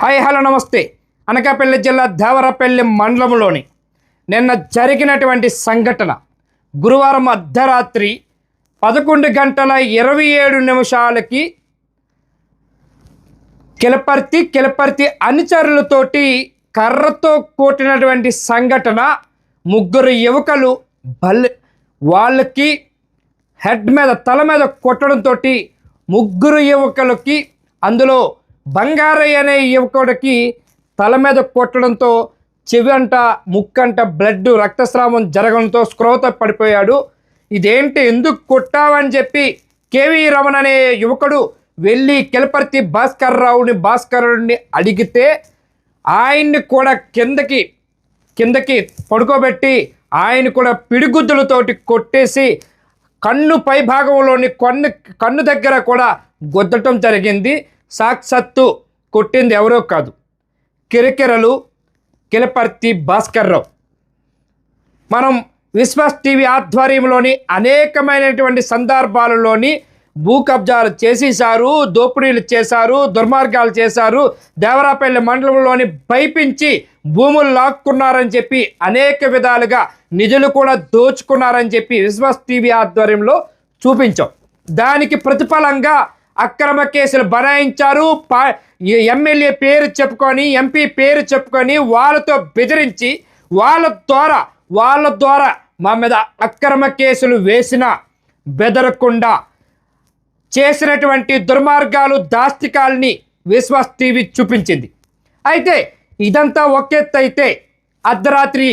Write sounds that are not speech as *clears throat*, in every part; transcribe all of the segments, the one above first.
Hi hello నమస్తే. అనకాపల్లి జిల్లా దేవరపల్లి మండలంలోని నిన్న జరిగినటువంటి సంఘటన గురువారం అర్ధరాత్రి పదకొండు గంటల ఇరవై ఏడు నిమిషాలకి కిలపర్తి కిలపర్తి అనుచరులతోటి కర్రతో కొట్టినటువంటి సంఘటన ముగ్గురు యువకులు బల్ వాళ్ళకి హెడ్ మీద తల మీద కొట్టడంతో ముగ్గురు యువకులకి అందులో బంగారయ్య అనే యువకుడికి తల మీద కొట్టడంతో చెవి అంట ముక్కంట బ్లడ్ రక్తస్రావం జరగడంతో స్క్రోత పడిపోయాడు. ఇదేంటి ఎందుకు కొట్టావని చెప్పి కేవీ రమణ అనే యువకుడు వెళ్ళి కెలపర్తి భాస్కర్ రావుని భాస్కరుడిని అడిగితే ఆయన్ని కూడా కిందకి కిందకి పడుకోబెట్టి ఆయన కూడా పిడిగుద్దులతోటి కొట్టేసి కన్ను పై భాగంలోని కన్ను కన్ను దగ్గర కూడా గుద్దటం జరిగింది. సాక్షాత్తు కొట్టింది ఎవరో కాదు. కిరకిరలు కిలపర్తి భాస్కర్రావు. మనం విశ్వాస్ టీవీ ఆధ్వర్యంలోని అనేకమైనటువంటి సందర్భాలలోని భూ కబ్జాలు చేసేశారు దోపిడీలు చేశారు దుర్మార్గాలు చేశారు దేవరాపల్లి మండలంలోని పైపించి భూములు లాక్కున్నారని చెప్పి అనేక విధాలుగా నిధులు కూడా దోచుకున్నారని చెప్పి విశ్వాస్ టీవీ ఆధ్వర్యంలో చూపించాం. దానికి ప్రతిఫలంగా అక్రమ కేసులు బనాయించారు. ఎమ్మెల్యే పేరు చెప్పుకొని ఎంపీ పేరు చెప్పుకొని వాళ్ళతో బెదిరించి వాళ్ళ ద్వారా వాళ్ళ ద్వారా మా మీద అక్రమ కేసులు వేసిన బెదరకుండా చేసినటువంటి దుర్మార్గాలు దాస్తికాల్ని విశ్వాస్ టీవీ చూపించింది. అయితే ఇదంతా ఒకెత్తైతే అర్ధరాత్రి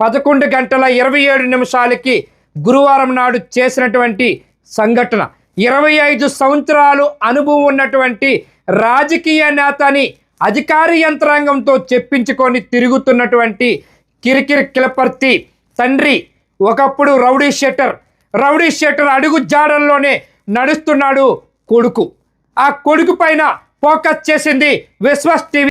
పదకొండు గంటల ఇరవై ఏడు నిమిషాలకి గురువారం నాడు చేసినటువంటి సంఘటన. ఇరవై ఐదు సంవత్సరాలు అనుభవం ఉన్నటువంటి రాజకీయ నేతని అధికార యంత్రాంగంతో చెప్పించుకొని తిరుగుతున్నటువంటి కిరికిరి కిలపర్తి తండ్రి ఒకప్పుడు రౌడీ షెటర్. రౌడీ షెటర్ అడుగు జాడల్లోనే నడుస్తున్నాడు కొడుకు. ఆ కొడుకు పైన ఫోకస్ చేసింది విశ్వాస్ టీవీ.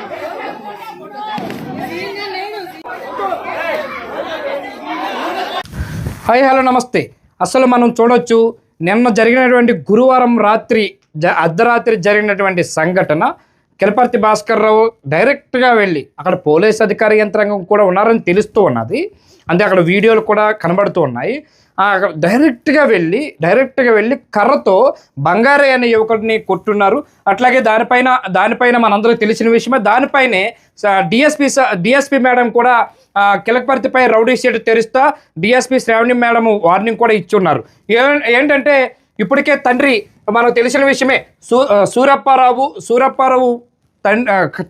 హాయ్ హలో నమస్తే. అసలు మనం చూడొచ్చు నిన్న జరిగినటువంటి గురువారం రాత్రి జ అర్ధరాత్రి జరిగినటువంటి సంఘటన. కిలపర్తి భాస్కర్ రావు డైరెక్ట్గా వెళ్ళి అక్కడ పోలీస్ అధికార యంత్రాంగం కూడా ఉన్నారని తెలుస్తూ ఉన్నది. అంటే అక్కడ వీడియోలు కూడా కనబడుతూ ఉన్నాయి. అక్కడ డైరెక్ట్గా వెళ్ళి డైరెక్ట్గా వెళ్ళి కర్రతో బంగారే అనే యువకుడిని కొట్టున్నారు. అట్లాగే దానిపైన దానిపైన మనందరూ తెలిసిన విషయమే దానిపైనే డిఎస్పి డిఎస్పి మేడం కూడా కిలకపర్తిపై రౌడీ షీట్ తెరుస్తా డిఎస్పి శ్రావణి మేడం వార్నింగ్ కూడా ఇచ్చున్నారు. ఏ- ఏంటంటే ఇప్పటికే తండ్రి మనకు తెలిసిన విషయమే సూ సూరప్పారావు సూరప్పారావు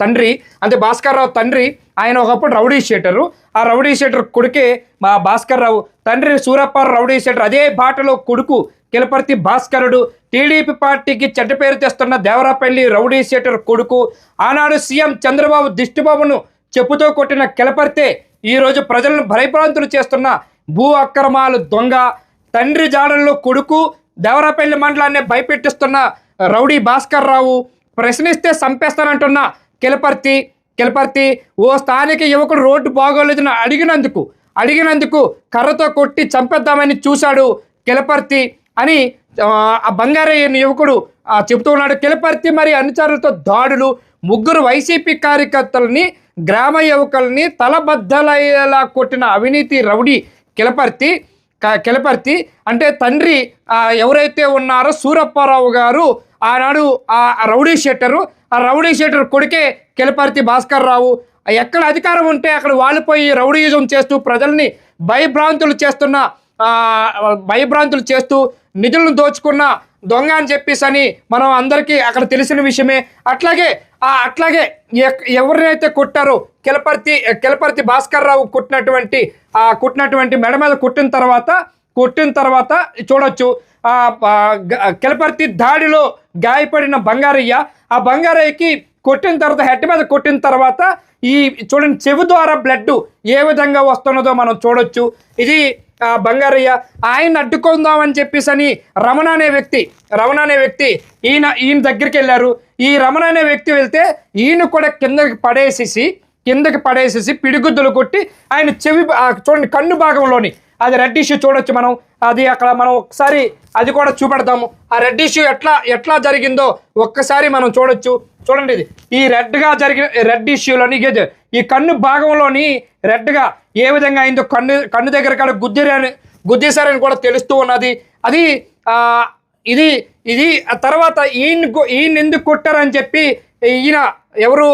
తండ్రి అంటే భాస్కర్ రావు తండ్రి ఆయన ఒకప్పుడు రౌడీ షేటరు. ఆ రౌడీ షేటర్ కొడుకే మా భాస్కర్ రావు తండ్రి సూరప్పారు రౌడీ షేటర్. అదే బాటలో కొడుకు కిలపర్తి భాస్కరుడు. టీడీపీ పార్టీకి చెడ్డ పేరు తెస్తున్న దేవరాపల్లి రౌడీ షేటర్ కొడుకు. ఆనాడు సీఎం చంద్రబాబు దిష్టిబాబును చెప్పుతో కొట్టిన కిలపర్తే ఈరోజు ప్రజలను భయభ్రాంతులు చేస్తున్న భూ అక్రమాలు దొంగ. తండ్రి జాడల్లో కొడుకు దేవరాపల్లి మండలాన్ని భయపెట్టిస్తున్న రౌడీ భాస్కర్ రావు ప్రశ్నిస్తే చంపేస్తానంటున్న కిలపర్తి కిలపర్తి ఓ స్థానిక యువకుడు రోడ్డు బాగోలేదని అడిగినందుకు అడిగినందుకు కర్రతో కొట్టి చంపేద్దామని చూశాడు కిలపర్తి అని ఆ, బంగారయ్యని బంగారయ్య యువకుడు చెబుతూ ఉన్నాడు. కిలపర్తి మరి అనుచరులతో దాడులు ముగ్గురు వైసీపీ కార్యకర్తలని గ్రామ యువకుల్ని తలబద్దలయ్యేలా కొట్టిన అవినీతి రౌడీ కిలపర్తి కిలపర్తి. అంటే తండ్రి ఎవరైతే ఉన్నారో సూరప్పారావు గారు ఆనాడు ఆ రౌడీ షెట్టరు. ఆ రౌడీ షెట్టర్ కొడుకే కిలపర్తి భాస్కర్ రావు. ఎక్కడ అధికారం ఉంటే అక్కడ వాలిపోయి రౌడీయుజం చేస్తూ ప్రజల్ని భయభ్రాంతులు చేస్తున్న భయభ్రాంతులు చేస్తూ నిధులను దోచుకున్న దొంగ అని చెప్పేసి అని మనం అందరికీ అక్కడ తెలిసిన విషయమే. అట్లాగే అట్లాగే ఎక్- ఎవరినైతే కొట్టారో కిలపర్తి కిలపర్తి భాస్కర్ రావు కుట్టినటువంటి ఆ కుట్టినటువంటి మెడ మీద కుట్టిన తర్వాత కొట్టిన తర్వాత చూడొచ్చు కిలపర్తి దాడిలో గాయపడిన బంగారయ్య ఆ బంగారయ్యకి కొట్టిన తర్వాత హెడ్ మీద కొట్టిన తర్వాత ఈ చూడండి చెవి ద్వారా బ్లడ్ ఏ విధంగా వస్తున్నదో మనం చూడొచ్చు. ఇది బంగారయ్య ఆయన అడ్డుకుందామని చెప్పేసి అని రమణ అనే వ్యక్తి రమణ అనే వ్యక్తి ఈయన ఈయన దగ్గరికి వెళ్ళారు. ఈ రమణ అనే వ్యక్తి వెళ్తే ఈయన కూడా కిందకి పడేసేసి కిందకి పడేసేసి పిడిగుద్దులు కొట్టి ఆయన చెవి చూడండి కన్ను భాగంలోని అది రెడ్ ఇష్యూ చూడొచ్చు మనం. అది అక్కడ మనం ఒకసారి అది కూడా చూపెడతాము. ఆ రెడ్ ఇష్యూ ఎట్లా ఎట్లా జరిగిందో ఒక్కసారి మనం చూడొచ్చు. చూడండి ఇది. ఈ రెడ్గా జరిగిన రెడ్ ఇష్యూలోని ఈ కన్ను భాగంలోని రెడ్గా ఏ విధంగా అయిందో కన్ను కన్ను దగ్గర కాడ గుద్దిరని గుద్దేశారని కూడా తెలుస్తూ ఉన్నది. అది ఇది ఇది ఆ తర్వాత ఈయన ఈయన ఎందుకు కొట్టారని చెప్పి ఈయన ఎవరు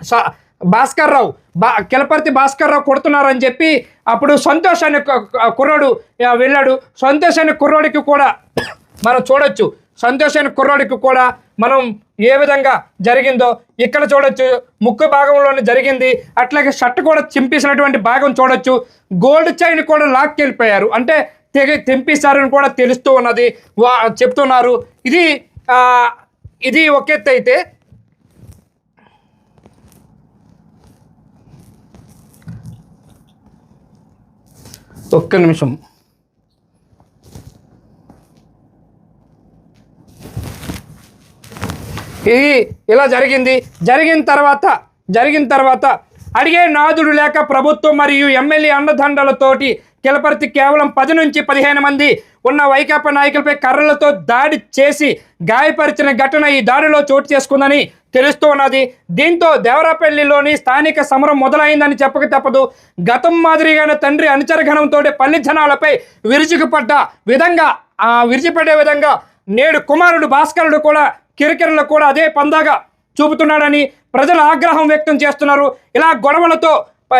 స- భాస్కర్ రావు బా కిలపర్తి భాస్కర్ రావు కొడుతున్నారని చెప్పి అప్పుడు సంతోష్ అనే కుర్రాడు వెళ్ళాడు. సంతోష్ అనే కుర్రాడికి కూడా మనం చూడొచ్చు. సంతోష్ అనే కుర్రాడికి కూడా మనం ఏ విధంగా జరిగిందో ఇక్కడ చూడొచ్చు. ముక్కు భాగంలోనే జరిగింది. అట్లాగే షర్ట్ కూడా చింపేసినటువంటి భాగం చూడొచ్చు. గోల్డ్ చైన్ కూడా లాక్కెళ్ళిపోయారు అంటే తెగ తెంపేశారని కూడా తెలుస్తూ ఉన్నది. వా చెప్తున్నారు. ఇది ఇది ఒక ఎత్తు అయితే ఒక్క నిమిషం. ఇది ఇలా జరిగింది. జరిగిన తర్వాత జరిగిన తర్వాత అడిగే నాదుడు లేక ప్రభుత్వం మరియు ఎమ్మెల్యే అన్నదండలతోటి కిలపర్తి కేవలం పది నుంచి పదిహేను మంది ఉన్న వైకాపా నాయకులపై కర్రలతో దాడి చేసి గాయపరిచిన ఘటన ఈ దాడిలో చోటు చేసుకుందని తెలుస్తూ ఉన్నది. దీంతో దేవరాపల్లిలోని స్థానిక సమరం మొదలైందని చెప్పక తప్పదు. గతం మాదిరిగానే తండ్రి అనుచరగణంతో పల్లి జనాలపై విరుచుకుపడ్డ విధంగా ఆ విరిచిపడే విధంగా నేడు కుమారుడు భాస్కరుడు కూడా కిరకిరలు కూడా అదే పందాగా చూపుతున్నాడని ప్రజలు ఆగ్రహం వ్యక్తం చేస్తున్నారు. ఇలా గొడవలతో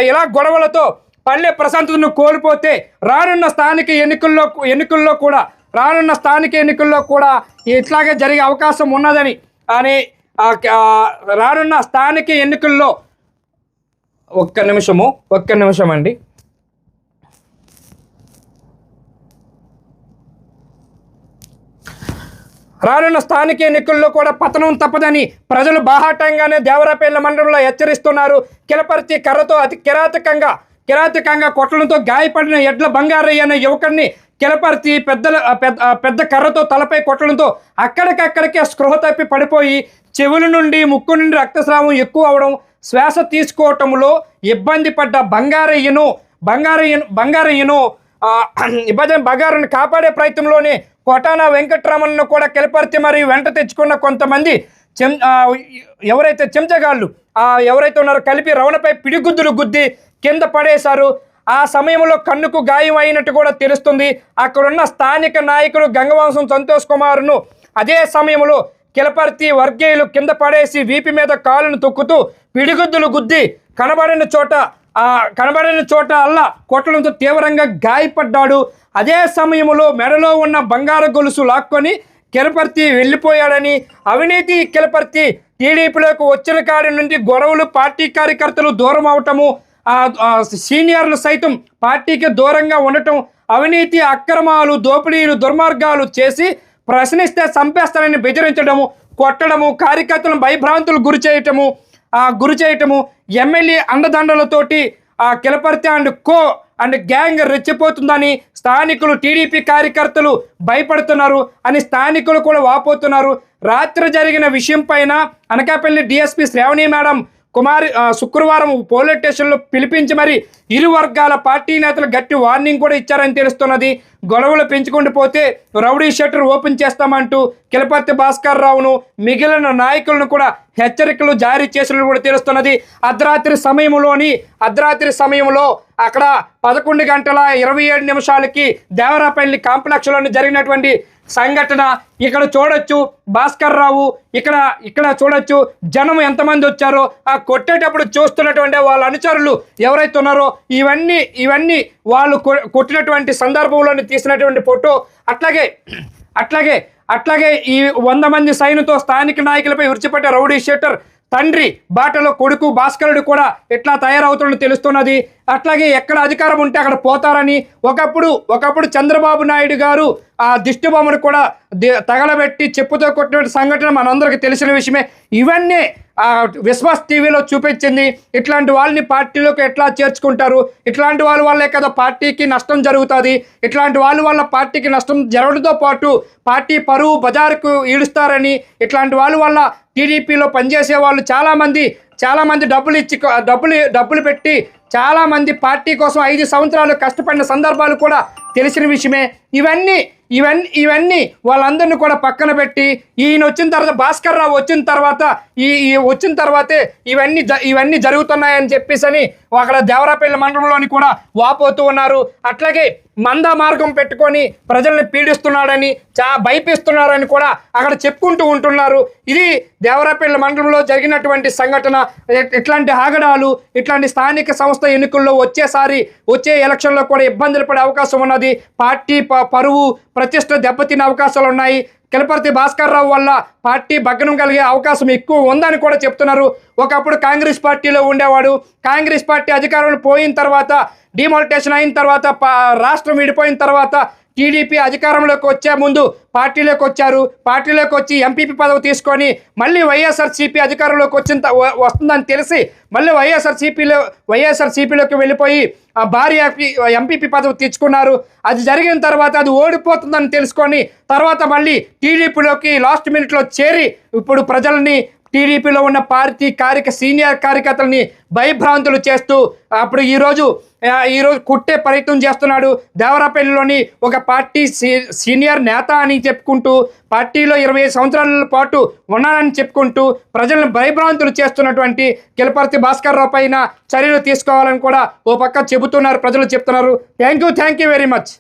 ఇలా గొడవలతో పల్లె ప్రశాంతతను కోల్పోతే రానున్న స్థానిక ఎన్నికల్లో ఎన్నికల్లో కూడా రానున్న స్థానిక ఎన్నికల్లో కూడా ఇట్లాగే జరిగే అవకాశం ఉన్నదని అని రానున్న స్థానిక ఎన్నికల్లో ఒక్క నిమిషము ఒక్క నిమిషం అండి రానున్న స్థానిక ఎన్నికల్లో కూడా పతనం తప్పదని ప్రజలు బాహాటంగానే దేవరాపేళ్ళ మండలంలో హెచ్చరిస్తున్నారు. కిలపర్తి కర్రతో అతి కిరాతకంగా కిరాతకంగా కొట్టడంతో గాయపడిన ఎడ్ల బంగారయ్య అనే యువకుడిని కిలపర్తి పెద్దల పెద్ద పెద్ద కర్రతో తలపై కొట్టడంతో అక్కడికక్కడికే స్పృహ తప్పి పడిపోయి చెవుల నుండి ముక్కు నుండి రక్తస్రావం ఎక్కువ అవడం శ్వాస తీసుకోవటంలో ఇబ్బంది పడ్డ బంగారయ్యను బంగారయ్యను బంగారయ్యను *clears throat* ఇబ్బంది బంగారుని కాపాడే ప్రయత్నంలోనే కోటాన వెంకటరమణను కూడా కిలపర్తి మరియు వెంట తెచ్చుకున్న కొంతమంది చెం ఎవరైతే చెంచగాళ్ళు ఆ, ఎవరైతే ఉన్నారో కలిపి రవణపై పిడిగుద్దులు గుద్ది కింద పడేశారు. ఆ సమయంలో కన్నుకు గాయం అయినట్టు కూడా తెలుస్తుంది. అక్కడున్న స్థానిక నాయకుడు గంగవంశం సంతోష్ కుమార్ను అదే సమయంలో కిలపర్తి వర్గీయులు కింద పడేసి వీపి మీద కాలును తొక్కుతూ పిడిగుద్దులు గుద్ది కనబడిన చోట కనబడిన చోట అల్లా కొట్టడంతో తీవ్రంగా గాయపడ్డాడు. అదే సమయంలో మెడలో ఉన్న బంగారు గొలుసు లాక్కొని కిలపర్తి వెళ్ళిపోయాడని అవినీతి కిలపర్తి టీడీపీలోకి వచ్చిన కాడి నుండి గొడవలు పార్టీ కార్యకర్తలు దూరం అవటము సీనియర్లు సైతం పార్టీకి దూరంగా ఉండటం అవినీతి అక్రమాలు దోపిడీలు దుర్మార్గాలు చేసి ప్రశ్నిస్తే చంపేస్తానని బెదిరించడము కొట్టడము కార్యకర్తలను భయభ్రాంతులు గురి చేయటము గురి చేయటము. ఎమ్మెల్యే అండదండలతోటి ఆ Kilaparthi and co and gang రెచ్చిపోతుందని స్థానికులు టీడీపీ కార్యకర్తలు భయపడుతున్నారు. అని స్థానికులు కూడా వాపోతున్నారు. రాత్రి జరిగిన విషయం పైన అనకాపల్లి డిఎస్పీ శ్రావణి మేడం కుమారి శుక్రవారం పోలీస్ స్టేషన్లో పిలిపించి మరి ఇరు వర్గాల పార్టీ నేతలు గట్టి వార్నింగ్ కూడా ఇచ్చారని తెలుస్తున్నది. గొడవలు పెంచుకుంటూ పోతే రౌడీ షట్టర్ ఓపెన్ చేస్తామంటూ కిలపర్తి భాస్కర్ రావును మిగిలిన నాయకులను కూడా హెచ్చరికలు జారీ చేసినట్టు కూడా తెలుస్తున్నది. అర్ధరాత్రి సమయంలోని అర్ధరాత్రి సమయంలో అక్కడ పదకొండు గంటల ఇరవై ఏడు నిమిషాలకి దేవరాపల్లి కాంప్లెక్స్లోని జరిగినటువంటి సంఘటన ఇక్కడ చూడొచ్చు. భాస్కర్ రావు ఇక్కడ ఇక్కడ చూడొచ్చు. జనం ఎంతమంది వచ్చారో ఆ కొట్టేటప్పుడు చూస్తున్నటువంటి వాళ్ళ అనుచరులు ఎవరైతే ఉన్నారో ఇవన్నీ ఇవన్నీ వాళ్ళు కొట్టినటువంటి సందర్భంలోని తీసినటువంటి ఫోటో అట్లాగే అట్లాగే అట్లాగే ఈ వంద మంది సైన్యంతో స్థానిక నాయకులపై విడిచిపెట్టే రౌడీ షెట్టర్ తండ్రి బాటలో కొడుకు భాస్కరుడు కూడా ఎట్లా తయారవుతున్నట్టు తెలుస్తున్నది. అట్లాగే ఎక్కడ అధికారం ఉంటే అక్కడ పోతారని ఒకప్పుడు ఒకప్పుడు చంద్రబాబు నాయుడు గారు ఆ దిష్టిబొమ్మను కూడా తగలబెట్టి చెప్పుతో కొట్టిన సంఘటన మనందరికీ తెలిసిన విషయమే. ఇవన్నీ విశ్వాస్ టీవీలో చూపించింది. ఇట్లాంటి వాళ్ళని పార్టీలోకి ఎట్లా చేర్చుకుంటారు? ఇట్లాంటి వాళ్ళ వల్లే కదా పార్టీకి నష్టం జరుగుతుంది. ఇట్లాంటి వాళ్ళ వల్ల పార్టీకి నష్టం జరగడంతో పాటు పార్టీ పరువు బజారుకు ఈడుస్తారని ఇట్లాంటి వాళ్ళ వల్ల టీడీపీలో పనిచేసే వాళ్ళు చాలామంది చాలామంది డబ్బులు ఇచ్చి డబ్బులు డబ్బులు పెట్టి చాలామంది పార్టీ కోసం ఐదు సంవత్సరాలు కష్టపడిన సందర్భాలు కూడా తెలిసిన విషయమే. ఇవన్నీ ఇవన్నీ ఇవన్నీ వాళ్ళందరినీ కూడా పక్కన పెట్టి ఈయన వచ్చిన తర్వాత భాస్కర్ రావు వచ్చిన తర్వాత ఈ వచ్చిన తర్వాతే ఇవన్నీ జ- ఇవన్నీ జరుగుతున్నాయని చెప్పేసి అని అక్కడ దేవరాపల్లి మండలంలోని కూడా వాపోతూ ఉన్నారు. అట్లాగే మంద మార్గం పెట్టుకొని ప్రజల్ని పీడిస్తున్నాడని చా భయపిస్తున్నారని కూడా అక్కడ చెప్పుకుంటూ ఉంటున్నారు. ఇది దేవరాపల్లి మండలంలో జరిగినటువంటి సంఘటన. ఇట్లాంటి ఆగడాలు ఇట్లాంటి స్థానిక సంస్థ ఎన్నికల్లో వచ్చేసారి వచ్చే ఎలక్షన్లో కూడా ఇబ్బందులు పడే అవకాశం ఉన్నది. పార్టీ ప- పరువు ప్రతిష్ట దెబ్బతినే అవకాశాలు ఉన్నాయి. కిలపర్తి భాస్కర్ రావు వల్ల పార్టీ భగ్నం కలిగే అవకాశం ఎక్కువ ఉందని కూడా చెప్తున్నారు. ఒకప్పుడు కాంగ్రెస్ పార్టీలో ఉండేవాడు. కాంగ్రెస్ పార్టీ అధికారంలో పోయిన తర్వాత డిమాలిటేషన్ అయిన తర్వాత పా- రాష్ట్రం విడిపోయిన తర్వాత టీడీపీ అధికారంలోకి వచ్చే ముందు పార్టీలోకి వచ్చారు. పార్టీలోకి వచ్చి ఎంపీపీ పదవి తీసుకొని మళ్ళీ వైఎస్ఆర్సీపీ అధికారంలోకి వచ్చిన వస్తుందని తెలిసి మళ్ళీ వైఎస్ఆర్సీపీలో వైఎస్ఆర్సీపీలోకి వెళ్ళిపోయి ఆ భారీ ఎంపీపీ పదవి తెచ్చుకున్నారు. అది జరిగిన తర్వాత అది ఓడిపోతుందని తెలుసుకొని తర్వాత మళ్ళీ టీడీపీలోకి లాస్ట్ మినిట్లో చేరి ఇప్పుడు ప్రజల్ని టీడీపీలో ఉన్న పార్టీ కార్యక సీనియర్ కార్యకర్తలని భయభ్రాంతులు చేస్తూ అప్పుడు ఈరోజు ఈరోజు కుట్టే ప్రయత్నం చేస్తున్నాడు దేవరాపల్లిలోని ఒక పార్టీ సీ సీనియర్ నేత అని చెప్పుకుంటూ పార్టీలో ఇరవై ఐదు సంవత్సరాల పాటు ఉన్నానని చెప్పుకుంటూ ప్రజలను భయభ్రాంతులు చేస్తున్నటువంటి కిలపర్తి భాస్కర్ రావు పైన చర్యలు తీసుకోవాలని కూడా ఓ పక్క చెబుతున్నారు ప్రజలు చెప్తున్నారు. Thank you thank you very much